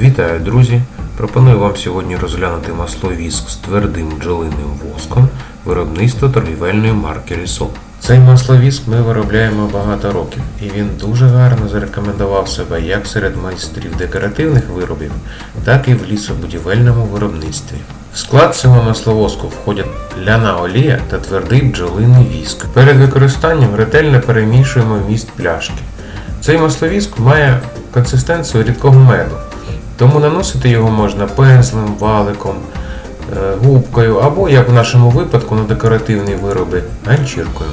Вітаю, друзі! Пропоную вам сьогодні розглянути масло віск з твердим бджолиним воском виробництва торгівельної марки Рісол. Цей масловіск ми виробляємо багато років, і він дуже гарно зарекомендував себе як серед майстрів декоративних виробів, так і в лісобудівельному виробництві. В склад цього масловоску входять ляна олія та твердий бджолиний віск. Перед використанням ретельно перемішуємо вміст пляшки. Цей масловіск має консистенцію рідкого меду, тому наносити його можна пензлем, валиком, е, губкою або, як в нашому випадку, на декоративні вироби ганчіркою.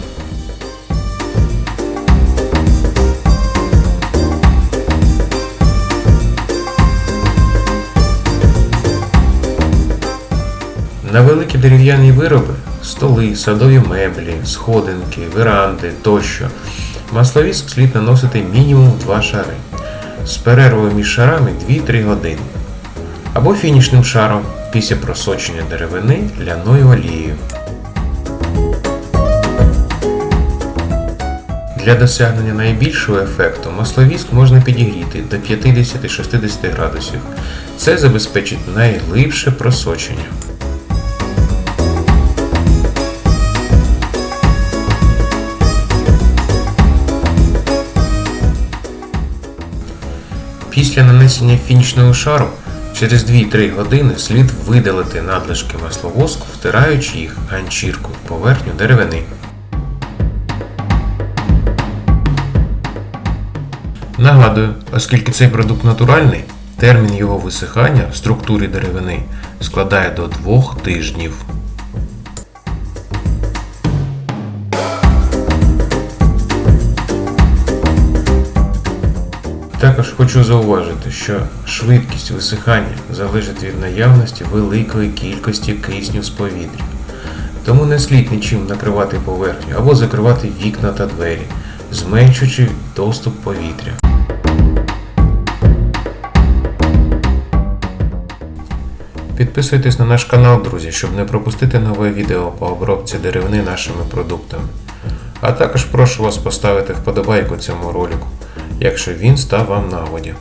На великі дерев'яні вироби столи, садові меблі, сходинки, веранди тощо. Масловіск слід наносити мінімум в 2 шари з перервою між шарами 2-3 години. Або фінішним шаром після просочення деревини ляною олією. Для досягнення найбільшого ефекту масловіск можна підігріти до 50-60 градусів. Це забезпечить найглибше просочення. Після нанесення фінішного шару через 2-3 години слід видалити надлишки масловоску, втираючи їх ганчіркою в поверхню деревини. Нагадую, оскільки цей продукт натуральний, термін його висихання в структурі деревини складає до 2 тижнів. Також хочу зауважити, що швидкість висихання залежить від наявності великої кількості кисню з повітря. Тому не слід нічим накривати поверхню або закривати вікна та двері, зменшуючи доступ повітря. Підписуйтесь на наш канал, друзі, щоб не пропустити нове відео по обробці деревини нашими продуктами. А також прошу вас поставити вподобайку цьому ролику, якщо він став вам нагоді.